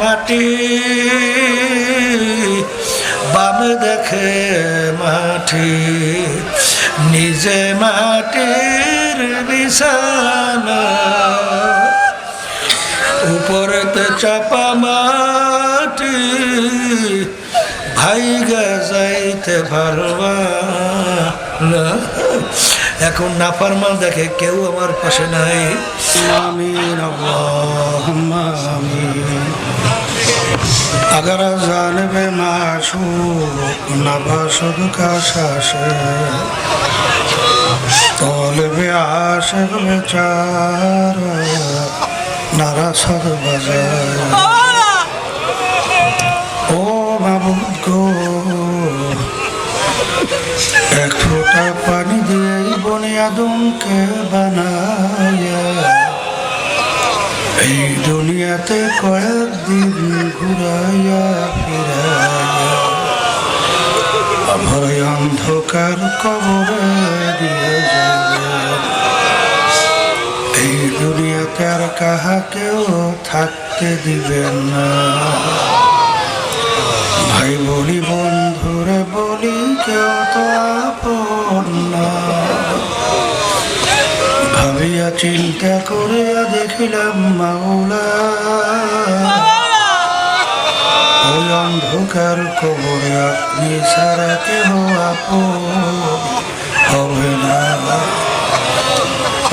মাটি, বামে দেখে মাটি, নিজে মাটির বিছানা উপরেতে চাপা মাটি ভাই যাইতে পারবা না। এখন নাফারমান দেখে কেউ আমার পাশে নাই। আমিন, আল্লাহুম্মা আমিন। अगर जान में माशूक नभा शुद का शाश तोल में आशिक बेचार नारा सद ओ महबूब को एक छोटा पानी दिए बुनियादों के बनाया এই দুনিয়াতে কয়েকদিন ঘুরাইয়া ফিরাইয়া আমার অন্ধকার কবরে দিয়ে এই দুনিয়াতে আর কাহাকেও থাকতে দিবেন না। ভাই বলি বন্ধুরে বলি কেউ তো চিন্তা করিয়া দেখিলাম মাওলা ওই অন্ধকার কবরে আপনি সারা কেহ আপন হবে না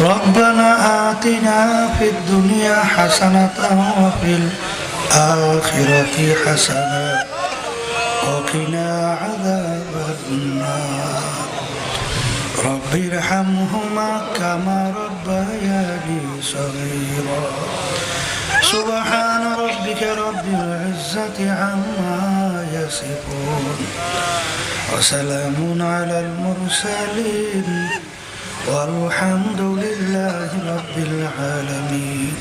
ربنا آتنا في الدنيا حسنة وفي الآخرة حسنة وقنا عذاب النار رب ارحمهما كما ربياني صغيرا. سبحان ربك رب العزة عما يصفون. وسلام على المرسلين. والحمد لله رب العالمين.